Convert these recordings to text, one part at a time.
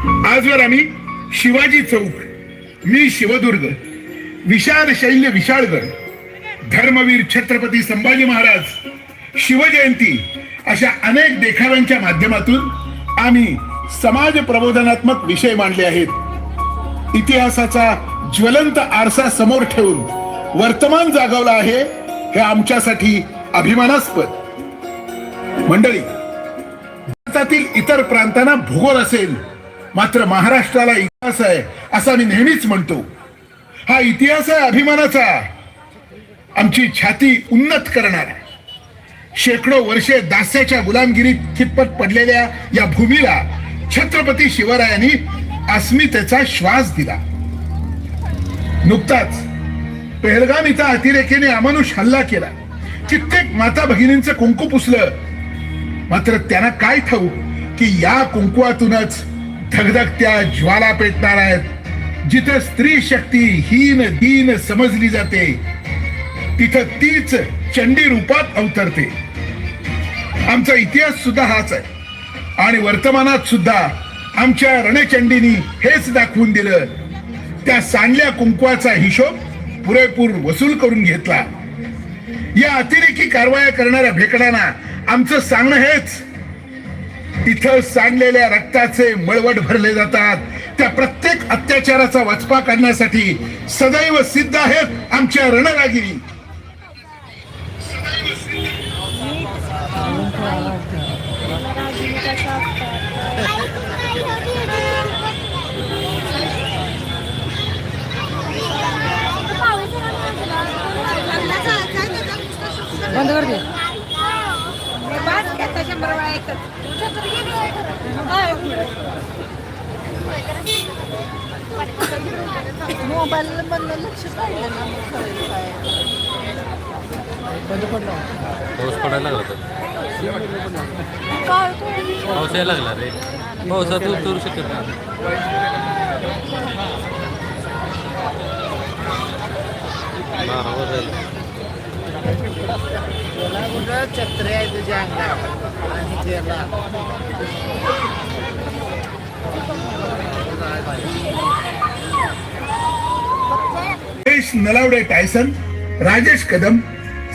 आजवर आम्ही शिवाजी चौक मी शिवदुर्ग विशाल शैल्य विशाळगड धर्मवीर छत्रपती संभाजी महाराज शिवजयंती अशा अनेक देखाव्यांच्या माध्यमातून आम्ही समाज प्रबोधनात्मक विषय मांडले आहेत. इतिहासाचा ज्वलंत आरसा समोर ठेवून वर्तमान जागवला आहे हे आमच्यासाठी अभिमानास्पद. मंडळी भारतातील इतर प्रांतांना भूगोल असेल मात्र महाराष्ट्राला इतिहास आहे असा मी नेहमीच म्हणतो. हा इतिहास आहे अभिमानाचा. आमची छाती उन्नत करणारा. शेकडो वर्षे दास्याच्या गुलामगिरीत खितपत पडलेल्या या भूमीला छत्रपती शिवरायांनी अस्मितेचा श्वास दिला. नुकताच पेहलगाम इथं अतिरेकीने अमानुष हल्ला केला. कित्येक माता भगिनींचं कुंकू पुसलं. मात्र त्यांना काय ठाऊ की या कुंकुवातूनच धगधगत्या ज्वाला पेटणार आहेत. जिथे स्त्री शक्ती हीन दीन समजली जाते तिथं तीच चंडी रूपात अवतरते. आमचा इतिहास सुद्धा हाच आहे. आणि वर्तमानात सुद्धा आमच्या रणचंडीनी हेच दाखवून दिलं. त्या सांडल्या कुंकवाचा हिशोब पुरेपूर वसूल करून घेतला. या अतिरेकी कारवाया करणाऱ्या भेकडांना आमचं सांगणं हेच. इथं सांडलेल्या रक्ताचे मळवट भरले जातात. त्या प्रत्येक अत्याचाराचा वचपा काढण्यासाठी सदैव सिद्ध आहेत आमच्या रणरागिरी बंद कर दे शंभर वेळा एकच. मोबाईल मधलं लक्ष. बंद पडलं पाऊस पडायला लागला पाऊस यायला लागला रे. पावसात उतरू शकत नाही. छत्री आहे तुझ्या अंगात आणि Nalawade Tyson Rajesh Kadam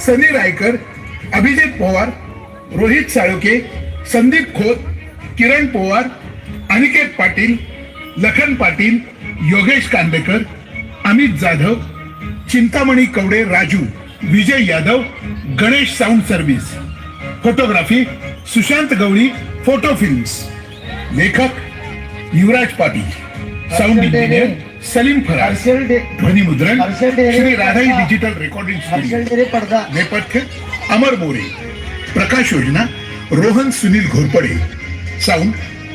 Sunny Raikar Abhijit Pawar Rohit Salunke Sandeep Khot Kiran Pawar Aniket Patil Lakhan Patil Yogesh Kandekar Amit Jadhav Chintamani Kawade Raju Vijay Yadav Ganesh sound service. Photography Sushant Gawali photo films. लेखक Yuvraj Patil. Sound engineer Salim Faraz. Harshal डे ध्वनी मुद्रण. Harshal Dere Shri Radhai. Digital recording studio नेपथ्य अमर मोरे. प्रकाश योजना Rohan Sunil Ghorpade. Sound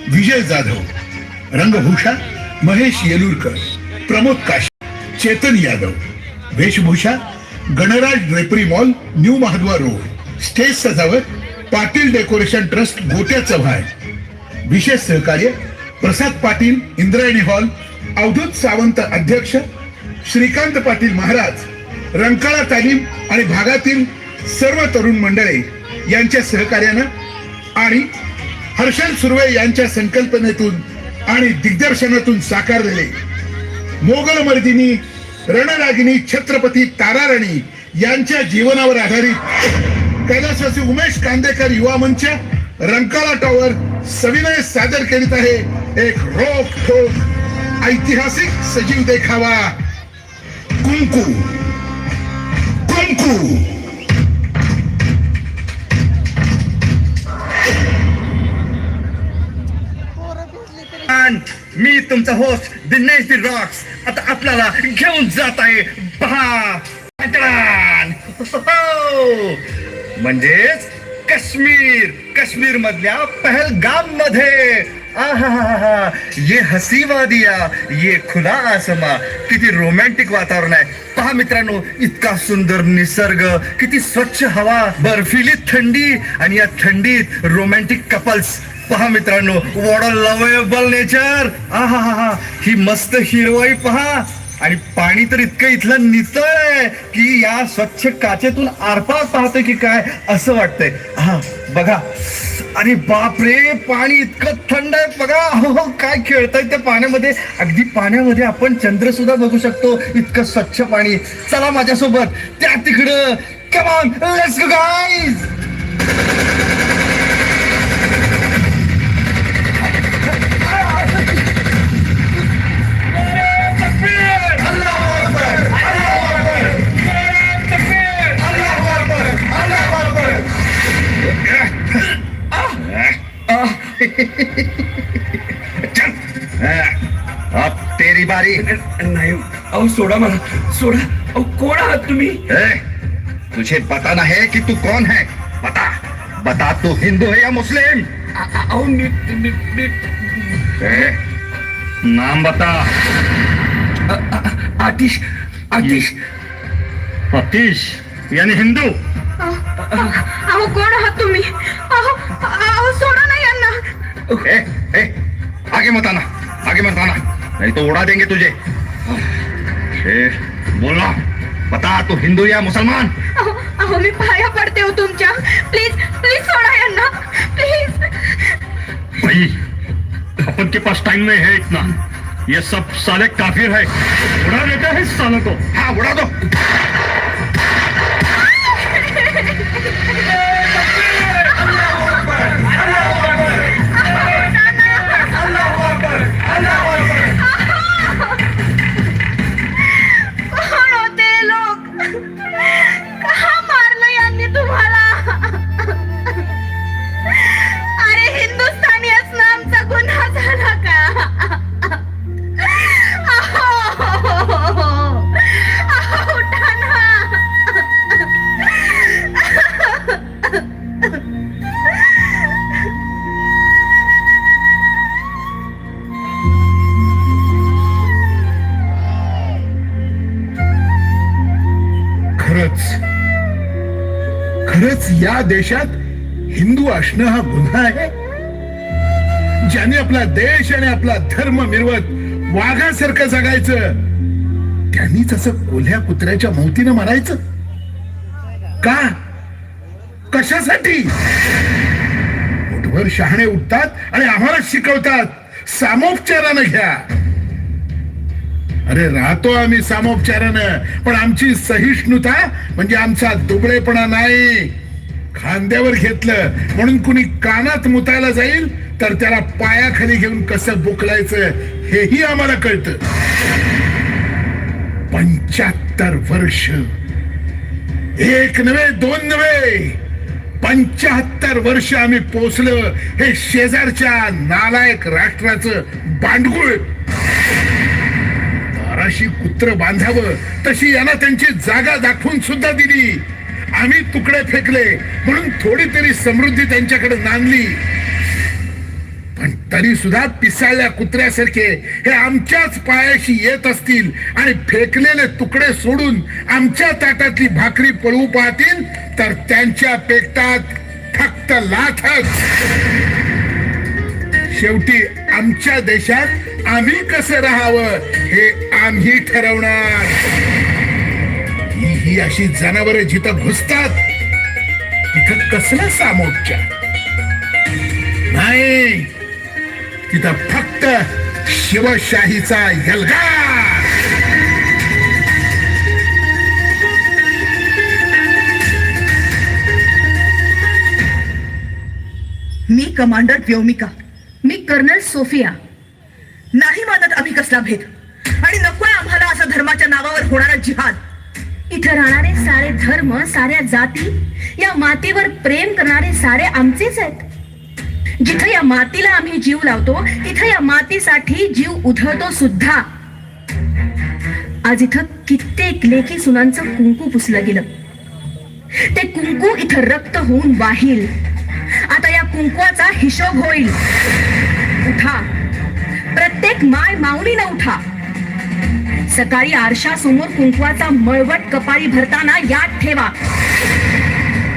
Vijay Jadhav. रंगभूषा महेश येलुरकर. प्रमोद काशी चेतन यादव. वेशभूषा Ganraj drapery mall new Mahadwar road. Stage सजावट पाटील डेकोरेशन ट्रस्ट गोट्या चव्हाण. विशेष सहकार्य प्रसाद पाटील इंद्रायणी हॉल अवधूत सावंत अध्यक्ष श्रीकांत पाटील महाराज रंकाळा तालीम आणि भागातील सर्व तरुण मंडळे यांच्या सहकार्यानं आणि हर्षल सुर्वे यांच्या संकल्पनेतून आणि दिग्दर्शनातून साकारलेले मोगल मर्दिनी रणरागिनी छत्रपती ताराराणी यांच्या जीवनावर आधारित कैलासवासी उमेश कांदेकर युवा मंच रंकाळा टॉवर सविनय सादर करीत आहे. एक रोख ठोक ऐतिहासिक सजीव देखावा. कुंकू. कुंकू. मी तुमचा होस्ट दिनेश दी रॉक्स आता आपल्याला घेऊन जात आहे. पहा. म्हणजेच काश्मीर काश्मीर मधल्या पहलगाममध्ये आहा ये हसी वादिया ये खुला आसमा. किती रोमॅन्टिक वातावरण आहे. पहा मित्रांनो इतका सुंदर निसर्ग किती स्वच्छ हवा बर्फिली थंडी आणि या थंडीत रोमॅन्टिक कपल्स पहा मित्रांनो वॉड लवेबल नेचर. आहा हा हा. ही मस्त हिरवाई पहा. आणि पाणी तर इतकं इथलं नितळ आहे की या स्वच्छ काचेतून आरपार पाहतोय की काय असं वाटतंय. हा बघा. अरे बापरे पाणी इतकं थंड आहे. बघा हो, हो काय खेळताय त्या पाण्यामध्ये. अगदी पाण्यामध्ये आपण चंद्र सुद्धा बघू शकतो इतकं स्वच्छ पाणी. चला माझ्यासोबत त्या तिकडं. कमान लेट्स गो गाईज अब तेरी बारी। नाही अहो सोडा मला सोडा। अहो कोण आहात तुम्ही? ए, तुझे बताना है कि तू कौन है? बता। बता तू हिंदू है या मुस्लिम? अ- अ- अहो ए, नाम बता। आतिश आतिश। अतीश यानी हिंदू। अहो कोण आहात तुम्ही? अहो अहो सोडा। ए, ए, आगे मत आना आगे मत आना नहीं तो उड़ा देंगे तुझे। बोला बता तू हिंदू या मुसलमान? अहो अहो मी पाया पडते हो तुमच्या. प्लीज प्लीज सोडा यांना. प्लीज. भाई अपन के पास टाइम नहीं है इतना। ये सब साले काफिर है। उड़ा देते हैं इस सालों को। हाँ उड़ा दो। देशात हिंदू असणं हा गुन्हा आहे. ज्याने आपला देश आणि आपला धर्म मिरवत वाघासारखं जगायचं त्यांनीच असं कोल्ह्या कुत्र्याच्या मौतीनं मारायचं. का? कशासाठी? पोटभर शहाणे उठतात आणि आम्हाला शिकवतात सामोपचारानं घ्या. अरे राहतो आम्ही सामोपचारानं पण आमची सहिष्णुता म्हणजे आमचा दुबळेपणा नाही. खांद्यावर घेतलं. म्हणून कुणी कानात मुतायला जाईल तर त्याला पायाखाली घेऊन कसं बुकलायचं हेही आम्हाला कळतं. पंच्याहत्तर वर्ष. एक नव्हे दोन नव्हे. पंच्याहत्तर वर्ष आम्ही पोचलो हे शेजारच्या नालायक राष्ट्राचं बांडगुळ दाराशी कुत्र बांधावं तशी यांना त्यांची जागा दाखवून सुद्धा दिली. आम्ही तुकडे फेकले. म्हणून थोडी तरी समृद्धी त्यांच्याकडे नांदली. पण तरी सुद्धा पिसाळल्या कुत्र्यासारखे हे आमच्याच पायाशी येत असतील आणि फेकलेले तुकडे सोडून आमच्या ताटातली भाकरी पळवू पाहतील तर त्यांच्या पेटात फक्त लाथच. शेवटी आमच्या देशात आम्ही कसं राहावं हे आम्ही ठरवणार. ही अशी जनावर जिथं घुसतात तिथं कसला सामोपचार नाही तिथं फक्त शिवशाहीचा यलगार मी कमांडर व्योमिका मी कर्नल सोफिया. नाही मानत आम्ही कसला भेद. आणि नकोय आम्हाला असा धर्माच्या नावावर होणारा जिहाद. इथं राहणारे सारे धर्म साऱ्या जाती या मातीवर प्रेम करणारे सारे आमचेच आहेत. जिथं या मातीला आम्ही जीव लावतो तिथं या मातीसाठी जीव उधळतो सुद्धा. आज इथं कित्येक लेखी सुनांचं कुंकू पुसलं गेलं. ते कुंकू इथं रक्त होऊन वाहील. आता या कुंकवाचा हिशोब होईल. उठा. प्रत्येक माय माऊलीनं उठा. सकाळी आरशा समोर कुंकवाचा मळवट कपाळी भरताना याद ठेवा.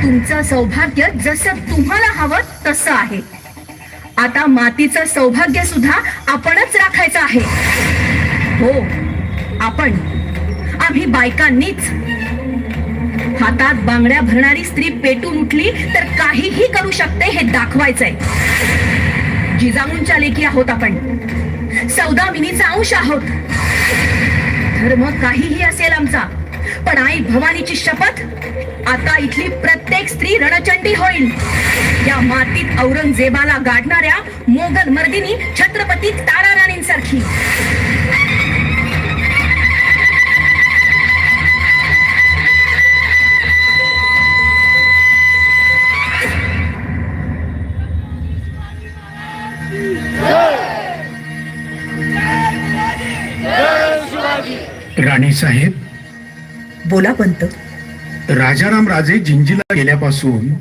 तुमचं सौभाग्य जसं तुम्हाला हवं तसं आहे. आता मातीचं सौभाग्य सुद्धा आपणच राखायचं आहे. हो आपण. आम्ही बायकांनीच. हातात बांगड्या भरणारी स्त्री पेटून उठली तर काहीही करू शकते हे दाखवायचंय. जिजाऊंच्या लेखी आहोत आपण. सौदामिनीचा अंश आहोत. धर्म काहीही असेल आमचा पण आई भवानीची शपथ आता इथली प्रत्येक स्त्री रणचंडी होईल. या मातीत औरंगजेबाला गाडणाऱ्या मोगल मर्दिनी छत्रपती तारा राणींसारखी राणी साहेब. बोला पंत. राजाराम राजे जिंजीला गेल्यापासून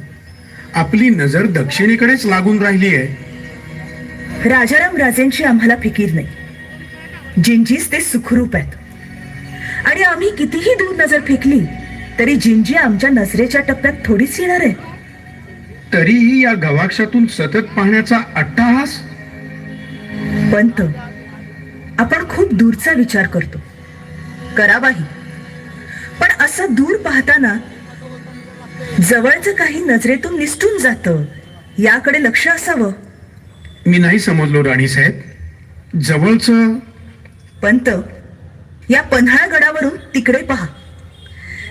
आपली नजर दक्षिणेकडेच लागून राहिली आहे. राजाराम राजेंची आम्हाला फिकीर नाही. जिंजीस ते सुखरूप आहेत. आणि आम्ही कितीही दूर नजर फेकली तरी जिंजी आमच्या नजरेच्या टप्प्यात थोडीच येणार आहे. तरीही या गवाक्षातून सतत पाहण्याचा अट्टाहास? पंत आपण खूप दूरचा विचार करतो. करावाही. पण असं दूर पाहताना जवळचं काही नजरेतून निसटून जातं याकडे लक्ष असावं. मी नाही समजलो राणी साहेब. जवळच पंत या पन्हाळ गडावरून तिकडे पहा.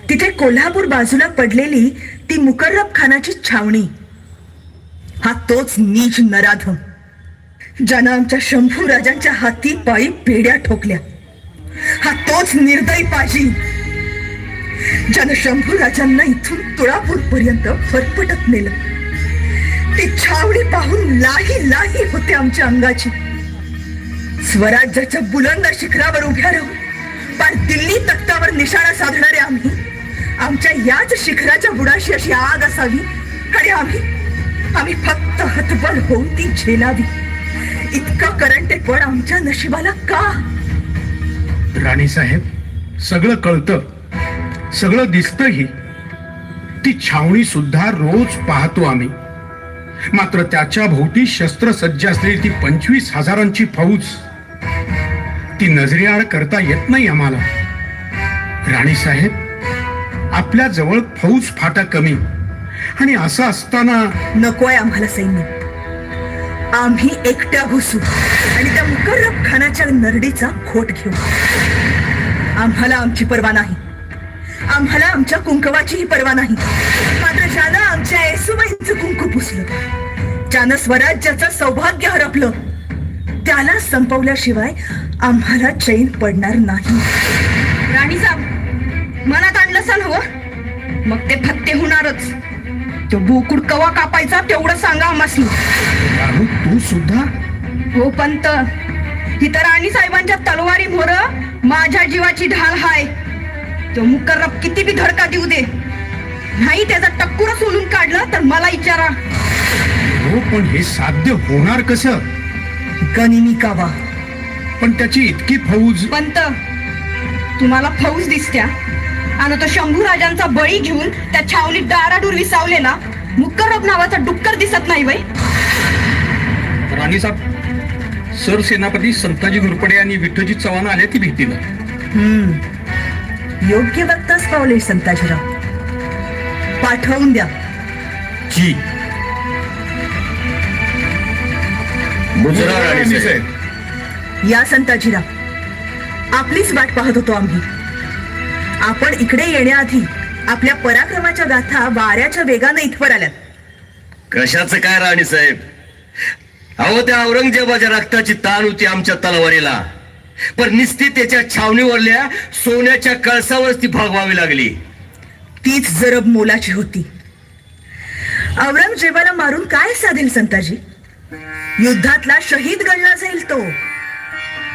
तिथे कोल्हापूर बाजूला पडलेली ती मुकर्रब खानाची छावणी. हा तोच नीच नराधम ज्यानं आमच्या शंभू राजांच्या हाती पायी पेड्या ठोकल्या. हा तोच निर्दयी पाजी ज्यानं शंभू राजांना इथून तुळापूर पर्यंत फरफटत नेलं. ती छावणी पाहून लाही लाही होते आमच्या अंगाची. स्वराज्याच्या बुलंद शिखरावर उभ्या राहून पण दिल्ली तख्तावर निशाणा साधणारे आम्ही आमच्या याच शिखराच्या बुडाशी अशी आग असावी आणि आम्ही आम्ही फक्त हतबल होऊन ती झेलावी. इतकं करंटेपण आमच्या नशिबाला का? राणी साहेब सगळं कळतं सगळं दिसतही. ती छावणी सुद्धा रोज पाहतो आम्ही. मात्र त्याच्या भोवती शस्त्रसज्ज असलेली ती पंचवीस हजारांची फौज ती नजरेआड करता येत नाही आम्हाला. राणी साहेब आपल्या जवळ फौज फाटा कमी. आणि असं असताना नकोय आम्हाला सैन्य. आम्ही एकट्या घुसू. आणि खानाच्या नरडीचा खोट घेऊ आम्हाला आमची पर्वा नाही. आम्हाला आमच्या कुंकवाचीही पर्वा नाही. मात्र ज्यानं आमच्या येसुबाईंचं कुंकू पुसलं ज्यानं स्वराज्याचं सौभाग्य हरपलं त्याला संपवल्याशिवाय आम्हाला चैन पडणार नाही. राणी साहेब मनात आणलं सन हो मग ते फत्ते होणारच. तो बोकुड कवा कापायचा तेवढं सांगा आम्हाला तू सुद्धा? हो पंत इथं राणी साहेबांच्या तलवारी मोर माझ्या जीवाची ढाल हाय. तो मुकर्रब किती बी धडका देऊ दे. नाही त्याचा टक्कुर सोलून काढलं तर मला विचारा हो पण हे साध्य होणार कसं? गनिमी कावा. पण त्याची इतकी फौज पंत तुम्हाला फौज दिसत्या. आणि तो शंभू राजांचा बळी घेऊन त्या छावणीत डाराडूर विसावलेला मुकर्रब नावाचा डुक्कर दिसत नाही बाई राणी साहेब सरसेनापती संताजी घोरपडे आणि विठ्ठलजी चव्हाण आले ती भेटीला हम्म. योग्य वक्ताच पावले संताजीराव. पाठवून द्या. जी. साहेब. या संताजीराव. आपलीच वाट पाहत होतो आम्ही. आपण इकडे येण्याआधी आपल्या पराक्रमाच्या गाथा वाऱ्याच्या वेगाने इथवर आल्यात. कशाचं काय राणी साहेब? अहो त्या औरंगजेबाच्या रक्ताची ताण होती आमच्या तलवारीला. पण निस्ती त्याच्या छावणीवरल्या सोन्याच्या कळसावरच ती भागवावी लागली. तीच जरब मोलाची होती. औरंगजेबाला मारून काय साधेल संताजी? युद्धातला शहीद गणला जाईल तो.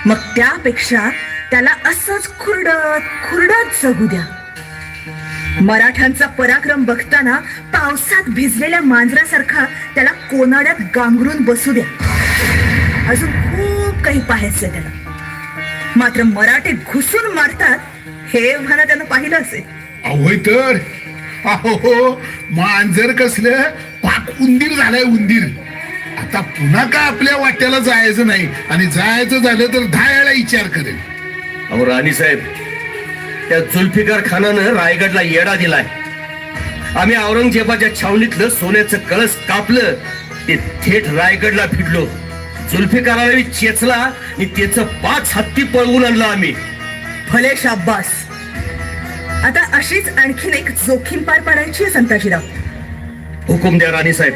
मग त्यापेक्षा त्याला असंच खुरडत खुरडत जगू द्या. मराठ्यांचा पराक्रम बघताना पावसात भिजलेल्या मांजरासारखा त्याला कोनाड्यात गांगरून बसू द्या. अजून खूप काही पाहायचंय त्याला. मात्र मराठी घुसून मारतात हे म्हणा त्यानं पाहिलं असेल. अवय तर अहो मांजर कसलं पाक उंदीर झालाय उंदीर. आता पुन्हा का आपल्या वाट्याला जायचं नाही? आणि जायचं झालं तर दहा विचार करेल. अहो राणी साहेब त्या जुल्फिकार खानानं रायगडला येडा दिलाय. आम्ही औरंगजेबाच्या छावणीतलं सोन्याचं कळस कापलं ते थेट रायगडला भिडलो जुल्फिकाराला चेचला आणि त्याचं पाच हत्ती पळवून आणलं आम्ही. भले शाब्बास. आता अशीच आणखीन एक जोखीम पार पाडायची आहे संताजीराव. हुकुम द्या राणी साहेब.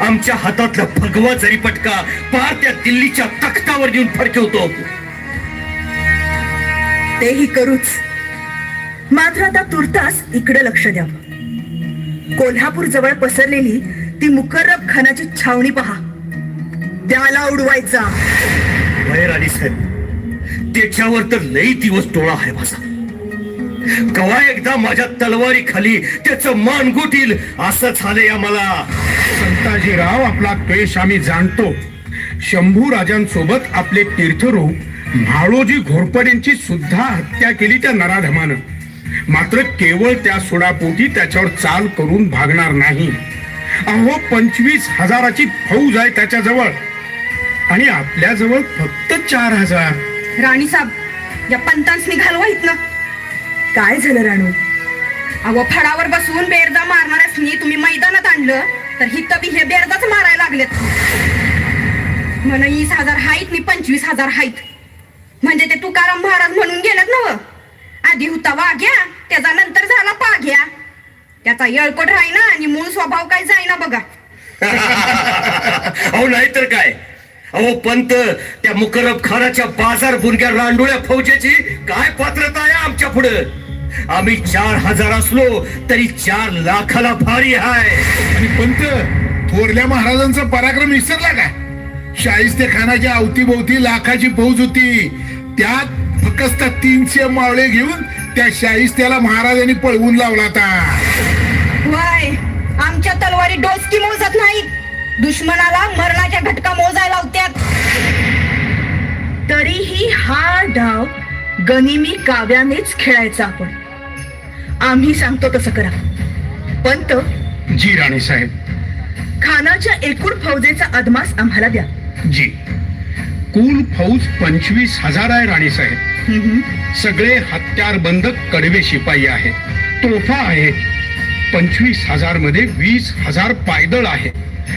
आमच्या हातातला भगवा जरी पटका पार त्या दिल्लीच्या तख्तावर देऊन फडकवतो तेही करूच. मात्र आता तुर्तास इकडे लक्ष द्यावं कोल्हापूर जवळ पसरलेली ती मुकर्रब खानाची छावणी पहा. त्याला उडवायचा. वय साहेब त्याच्यावर तर लई दिवस डोळा आहे माझा. कवा एकदा माझ्या तलवारी खाली त्याचं मान गुटील असं झालंय आम्हाला. संताजीराव आपला पेश आम्ही जाणतो. शंभू राजांसोबत आपले तीर्थरूप म्हाळोजी घोरपडेंची सुद्धा हत्या केली त्या नराधमानं. मात्र केवळ त्या सोडापोटी त्याच्यावर चाल करून भागणार नाही. अहो पंचवीस हजाराची फौज आहे त्याच्याजवळ. आणि आपल्याजवळ फक्त चार हजार. राणी साहेब या पंतांस निघालो इथन. काय झालं राणू? अहो फडावर बसून बेरदा मारणाऱ्यासनी तुम्ही मैदानात आणलं तर ही तबी हे बेरदाच मारायला लागलेत. म्हण वीस हजार हाईत मी पंचवीस हजार हाईत म्हणजे ते तुकाराम महाराज म्हणून गेलेत ना आधी होता वाघ्या. त्याचा नंतर झाला पाघ्या. त्याचा येळकोट राहीना आणि मूळ स्वभाव काय जाईना बघा. अहो नाहीतर काय? अहो पंत त्या मुकरब खानाच्या बाजार बुनग्या रांडोळ्या फौजेची काय पात्रता आहे आमच्या पुढं? आम्ही चार हजार असलो तरी चार लाखाला भारी आहे आणि पंत थोरल्या महाराजांचा पराक्रम विसरला का शाहिस्ते खानाच्या अवतीभोवती लाखाची फौज होती. त्यात फक्त तीनशे मावळे घेऊन त्या शाहिस्त्याला महाराजांनी पळवून लावला होता वय आमच्या तलवारी डोसकी मोजत नाहीत. दुश्मनाला मरणाच्या घटका मोजायला लावत्यात. तरीही हा डाव गनिमी काव्यानेच खेळायचा आपण. आम्ही सांगतो तसं करा. पंत. जी राणी साहेब खानाच्या एकूण फौजेचा अदमास आम्हाला द्या. जी. कुल फौज पंचवीस हजार आहे राणी साहेब सगळे हत्यार बंद कडवे शिपाई आहेत तोफा आहेत पंचवीस हजारमध्ये वीस हजार पायदळ आहे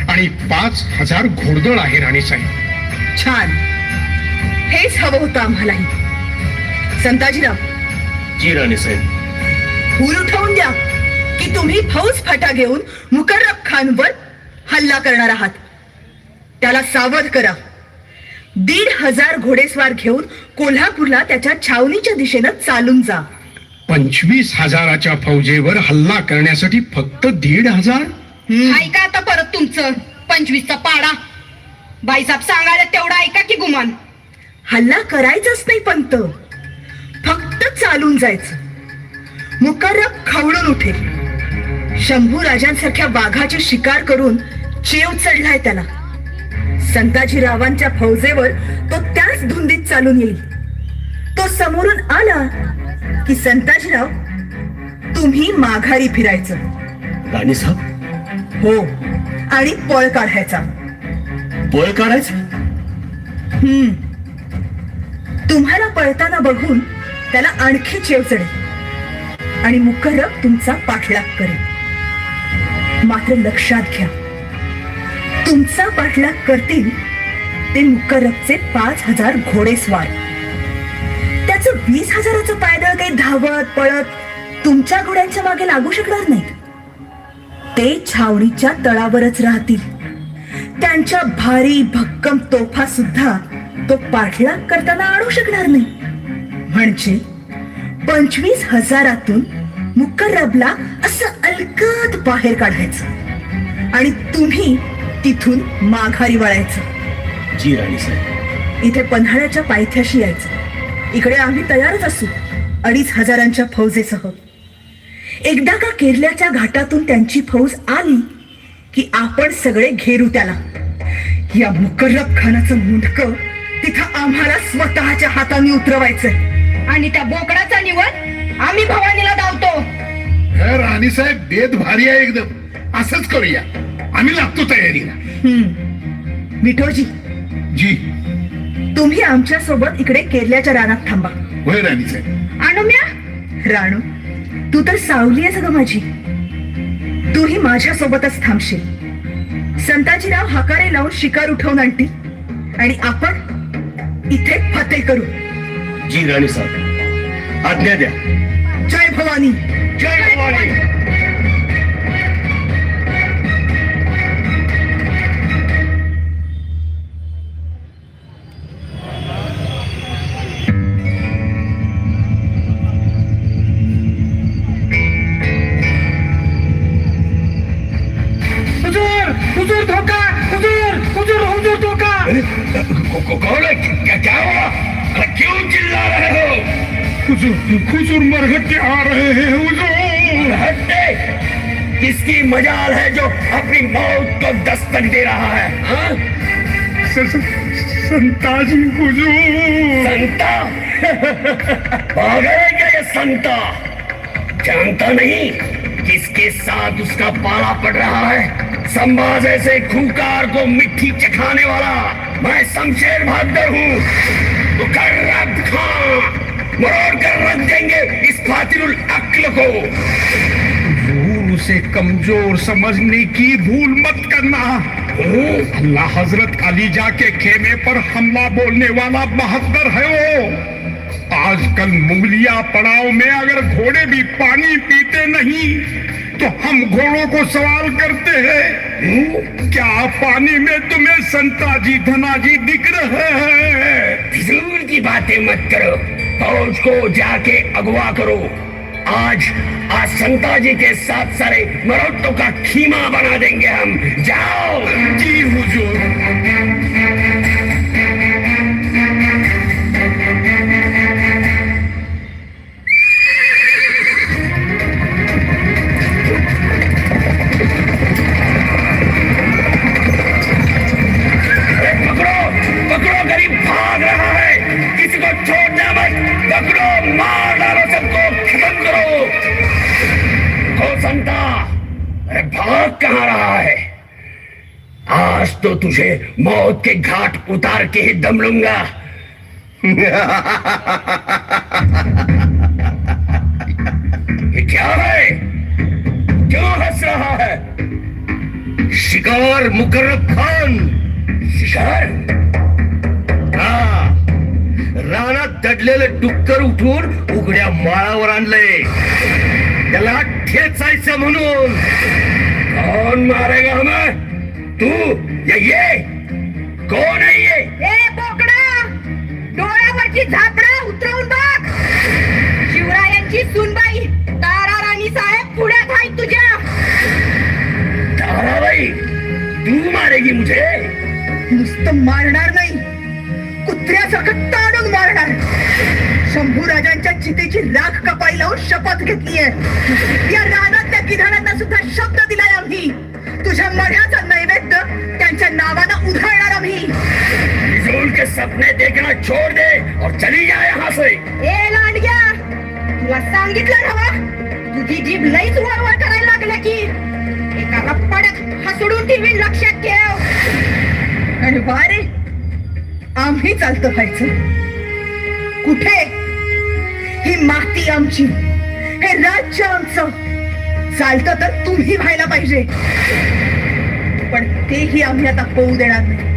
आणि पाच हजार घोडदळ आहे राणी साहेब छान. हेच हवं होतं आम्हालाही. संताजीराव. जी राणी साहेब फूल उठवून द्या की तुम्ही फौज फाटा घेऊन मुकर्रब खानवर हल्ला करणार आहात. त्याला सावध करा. दीड हजार घोडेस्वार घेऊन कोल्हापूरला त्याच्या छावणीच्या दिशेनं चालून जा. पंचवीस हजाराच्या फौजेवर हल्ला करण्यासाठी फक्त दीड हजार? ऐका आता परत तुमचं. पंचवीसचा पाडा. बाईसाहेब सांगायला तेवढा ऐका की गुमान. हल्ला करायचाच नाही पंत. फक्त चालून जायचं. मुकर्रब खवळून उठेल. शंभू राजांसारख्या वाघाची शिकार करून चेव चढलाय त्याला. संताजी रावांच्या फौजेवर तो त्याच धुंदीत चालून येईल. तो समोरून आला की संताजीराव तुम्ही माघारी फिरायचं. हो आणि पळ काढायचा. पळ काढायचं? हम्म. तुम्हाला पळताना बघून त्याला आणखी चेव चढेल. आणि मुकर्रब तुमचा पाठलाग करेल. मात्र लक्षात घ्या तुमचा पाठलाग करतील ते मुकरबचे पाच हजार घोडेस्वार. त्याचं वीस हजाराचं पायदळ काही धावत पळत तुमच्या घोड्यांच्या मागे लागू शकणार नाही ते छावणीच्या तळावरच राहतील. त्यांच्या भारी भक्कम तोफा सुद्धा तो पाठलाग करताना आणू शकणार नाही. म्हणजे पंचवीस हजारातून मुकर्रबला असं अलगद बाहेर काढायचं. आणि तुम्ही तिथून माघारी वळायचं. जी राणी साहेब. इथे पन्हाळ्याच्या पायथ्याशी यायचं. इकडे आम्ही तयारच असू अडीच हजारांच्या फौजेसह. एकदा का केरल्याच्या घाटातून त्यांची फौज आली की आपण सगळे घेरू त्याला. या मुकर्रब खानाचं मुंडक तिथं आम्हाला स्वतःच्या हाताने उतरवायचंय. आणि त्या बोकडाचा निवड आम्ही भवानीला धावतो राणी साहेब बेद भारी आहे एकदम. असंच करूया. आम्ही लागतो तयारीला. हम्म. विठोजी. जी. तुम्ही आमच्यासोबत इकडे केरल्याच्या रानात थांबा. होय राणी साहेब. अनुम्या. राणू तू तर सावली आहेस ग माझी. तूही माझ्या सोबतच थांबशील. संताजीराव हाकारे लावून शिकार उठवून आणतील. आणि आपण इथे फते करू. जी राणी साहेब. आज्ञा द्या. जय भवानी. जय भवानी. दस्तक दे रहा है। हाँ? स- स- संताजी हुजूर। संता? पागल क्या ये संता? जानता नहीं किसके साथ उसका पाला पड़ रहा है। संभाज ऐसे खूंखार को मिट्टी चखाने वाला मैं शमशेर बहादुर हूँ। मुकर्रब खान मरोड़ कर रख देंगे इस फातिरुल अक्ल को। उसे कमज़ोर समझने की भूल मत करना। अल्लाह हज़रत अलीजा के खेमे पर हमला बोलने वाला बहत्तर है वो। आजकल मुगलिया पड़ाव में अगर घोड़े भी पानी पीते नहीं तो हम घोड़ों को सवाल करते हैं, क्या पानी में तुम्हें संताजी धनाजी दिख रहे हैं? फिजूल की बातें मत करो, फौज को जाके अगवा करो। आज आज संता जी के साथ सारे मरोटों का खीमा बना देंगे हम। जाओ। जी हुजूर। तुझे मौत के घाट उतार के ही दम लूंगा। क्या है? क्यों हंस रहा है? शिकार मुकर्रब खान। शिकार? हा। रानात दडलेलं डुक्कर उठून उघड्या माळावर आणलंय. त्याला ठेचायचं म्हणून. कोण मारेगा हमें? तू? या कोण आहे ये? ए बोकडा! डोळ्यावरची झापडा उतरवून बघ! शिवरायांची सुनबाई तारा राणी साहेब पुढ्यात आहे तुझ्या! ताराबाई तू मारेगी मुझे? नुसतं मारणार नाही. कुत्र्यासारखं ताडून मारणार. शंभू राजांच्या चितेची राख कपाई लावून शपथ घेतलीये. या रानातल्या किधाड्यांना सुद्धा शब्द दिलाय आम्ही. तुझ्या मढ्याचा नैवेद्य त्यांच्या नावानं उधळणार आम्ही. फिजूल के सपने देखना छोड़ दे और चली जा यहाँ से. ए लांडग्या तुला सांगितलं ना तुझी जीभ लईच वळवळ करायला लागल्या की. एका रप्पाड्यात हसडून ठेवी लक्षात ठेव. आणि वारे आम्ही चालतो व्हायचं. कुठे? ही माती आमची हे राज्य आमचं. चालतं तर तुम्ही व्हायला पाहिजे. पण तेही आम्ही आता होऊ देणार नाही.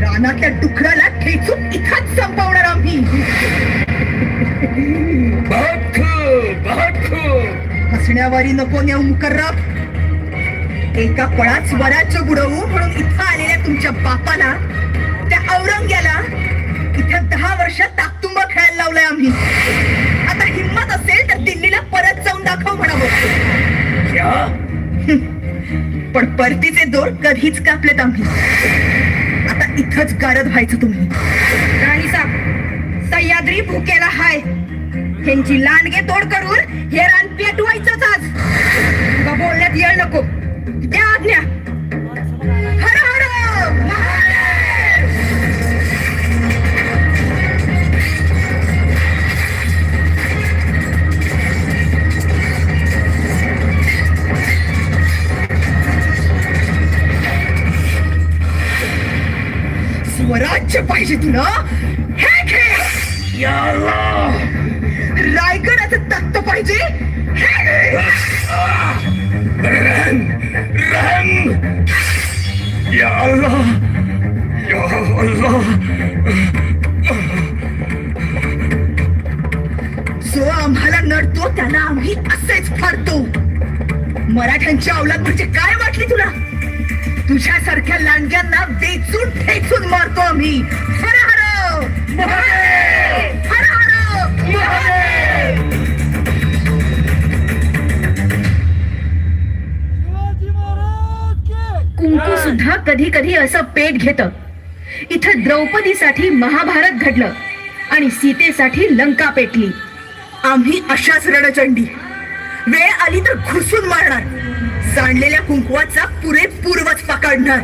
रानातल्या डुकराला ठेचून इथंच संपवणार आम्ही. हसण्यावारी नको नेऊ मुकर्रब एका पळात स्वराज्य बुडवू म्हणून इथं आलेल्या तुमच्या बापाला त्या औरंग्याला इथं दहा वर्ष ताकतुंब खेळायला लावलंय आम्ही. आता हिंमत असेल तर दिल्लीला परत जाऊन दाखव म्हणावं. पण परतीचे दोर कधीच कापलेत आम्ही. आता इथंच गारद व्हायचं तुम्ही. राणी साहेब सह्याद्री भुकेला हाय. ह्यांची लांडगे तोड करून हे रान पेटवायचंच आज. बोलण्यात येळ नको. द्या आज्ञा. स्वराज्य पाहिजे तुला? हे घे! या रायगडाचं तख्त पाहिजे? या अल्लाह या अल्लाह जो आम्हाला नडतो त्याला आम्ही असेच फाडतो. मराठ्यांची अवलाद म्हणजे काय वाटली तुला? तुझ्यासारख्या लांडग्यांना वेचून ठेचून मारतो आम्ही. हर हर! हर हर! कुंकू सुद्धा कधी कधी असं पेट घेत. इथं द्रौपदीसाठी महाभारत घडलं आणि सीतेसाठी लंका पेटली. आम्ही अशाच रणचंडी. वेळ आली तर घुसून मारणार. जाणलेल्या कुंकवाचा पुरेपूर पकडणार